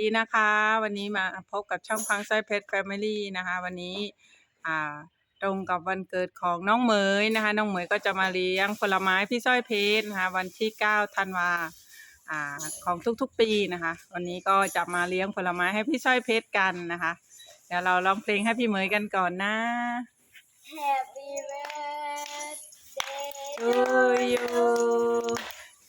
ดีนะคะ วันนี้มาพบกับช่องพังไส้เพชรแฟมิลี่นะคะ วันนี้อ่าตรงกับวันเกิดของน้องเหมยนะคะ น้องเหมยก็จะมาเลี้ยงผลไม้พี่สร้อยเพชรนะคะ วันที่9ธันวาอ่าของทุกๆปีนะคะ วันนี้ก็จะมาเลี้ยงผลไม้ให้พี่สร้อยเพชรกันนะคะ เดี๋ยวเราร้องเพลงให้พี่เหมยกันก่อนนะ Happy birthday to you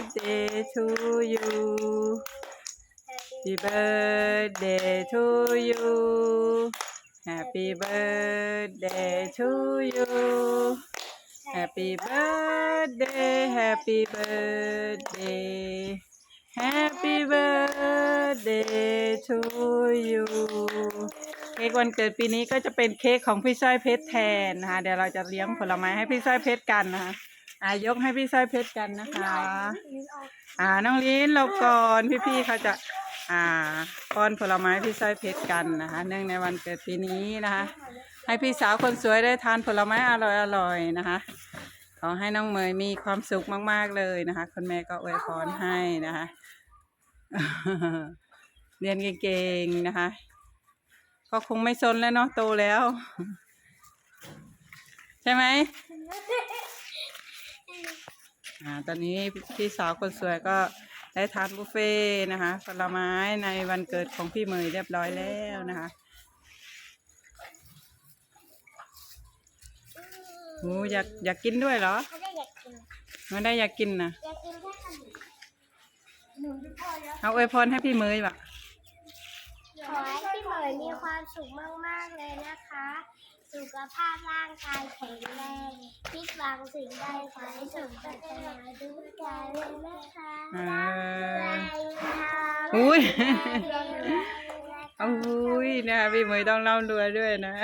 birthday to you Happy birthday to you Happy birthday to you Happy birthday Happy birthday Happy birthday to you เค้กวันเกิดปีนี้ก็จะเป็นเค้กของพี่สร้อยเพชรแทนนะคะเดี๋ยวเราจะเลี้ยงผลไม้ให้พี่สร้อยเพชรกันนะคะ อายกให้พี่สร้อยเพชรกันนะคะ อ่าน้องลิ้นเราก่อนพี่ๆเขาจะ อ่าป้อนผลไม้พี่สร้อยเพชรกันนะคะ เนื่องในวันเกิดปีนี้นะคะ ให้พี่สาวคนสวยได้ทานผลไม้อร่อยๆนะคะ ขอให้น้องเมยมีความสุขมากๆเลยนะคะคุณแม่ก็อวยพรให้นะคะ เรียนเก่งๆนะคะ ก็คงไม่ซนแล้วเนาะโตแล้ว ใช่ไหม อ่าตอนนี้พี่สาวคนสวยก็ได้ทานบุฟเฟ่ต์นะคะผลไม้ในวันเกิดของพี่เมยเรียบร้อยแล้วนะคะโอ้อยากอยากกินด้วยเหรอไม่ได้อยากกินไม่ได้อยากกินนะอยากกินแค่ขนมหนูจะพอแล้วเอาอวยพรให้พี่เมยว่ะขอให้พี่เหมยมีความสุขมาก ๆ เลยนะคะ สุขภาพร่างกายแข็งแรงคิดหวังสิ่งใดขอให้สมปรารถนาทุกใจเลยนะคะเอไรอค่ะอุ้ยพี่อุ้ยนะคะพี่เมยต้องเล่ารวยด้วยนะ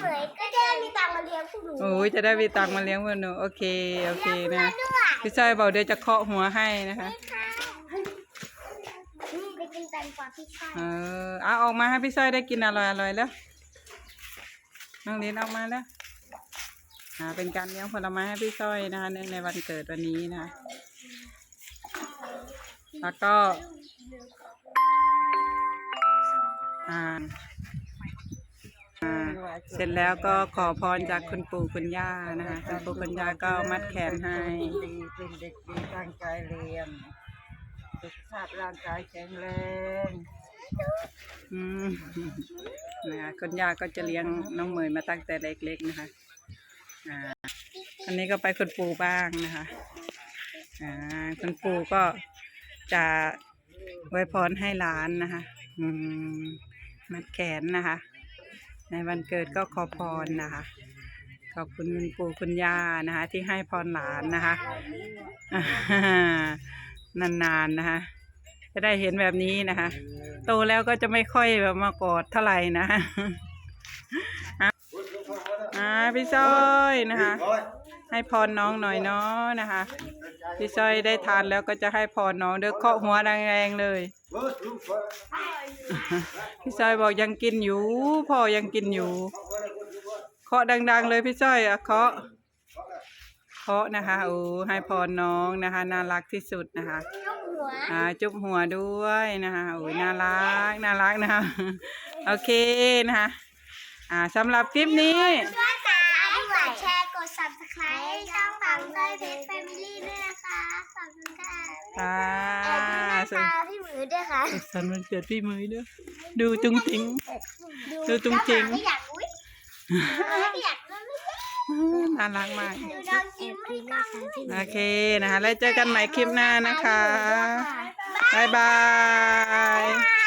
เหมยก็จะได้มีตังค์มาเลี้ยงพวกหนูโอ้ยจะได้มีตังค์มาเลี้ยงพวกหนูโอเคโอเคนะด้วยพี่จ้อยบอกเดี๋ยวจะเคาะหัวให้นะคะค่ะอืมไปกินแตงกวาพี่ชายเออเอาออกมาให้พี่จ้อยได้กินอร่อยอร่อยแล้ว น้องลิ้นออกมาแล้วอ่าเป็นการเลี้ยงผลไม้ให้พี่จ้อยนะคะเนื่องในวันเกิดวันนี้นะคะแล้วก็อ่าอ่าเสร็จแล้วก็ขอพรจากคุณปู่คุณย่านะคะคุณปู่คุณย่าก็มัดแขนให้เป็นเด็กดีตั้งใจเรียนสุขภาพร่างกายแข็งแรง อืมนะคะคุณย่าก็จะเลี้ยงน้องเมยมาตั้งแต่เล็กๆนะคะอ่าอันนี้ก็ไปคุณปู่บ้างนะคะอ่าคุณปู่ก็จะไว้พรให้หลานนะคะ อืมมัดแขนนะคะ ในวันเกิดก็ขอพรนะคะขอบคุณคุณปู่คุณย่านะคะ ที่ให้พรหลานนะคะอ่านานๆนะคะ จะได้เห็นแบบนี้นะคะ โตแล้วก็จะไม่ค่อยแบบมากอดเท่าไหร่นะอะอ่าพี่ซ้อยนะคะ ให้พรน้องหน่อยเนาะนะคะ พี่ซ้อยได้ทานแล้วก็จะให้พรน้องเด้อเคาะหัวแรงๆเลย พี่ซ้อยบอกยังกินอยู่พ่อยังกินอยู่ เคาะดัง ๆ เลยพี่ซ้อยอะเคาะเคาะนะคะโอ้ให้พรน้องนะคะ น่ารักที่สุดนะคะ หัวอ่าจุบหัวด้วยนะคะโอ้ยน่ารักน่ารักนะคะโอเคนะคะอ่าสำหรับคลิปนี้ ช่วยกันกดแชร์กด subscribe ให้ช่องฝังเลยเพจแฟมิลี่ด้วยนะคะขอบคุณค่ะอ่าแอบดูหน้าตาพี่หมือด้วยค่ะสุขสันต์วันเกิดพี่เมยด้วย ดูจุงจิง ดูจุงจิงไม่อยากอุ้ยไม่อยาก น่ารักมาก ดูน้องยิ้มไม่กล้องด้วยโอเคนะคะแล้วเจอกันใหม่คลิปหน้านะคะ บ๊ายบาย บ๊ายบาย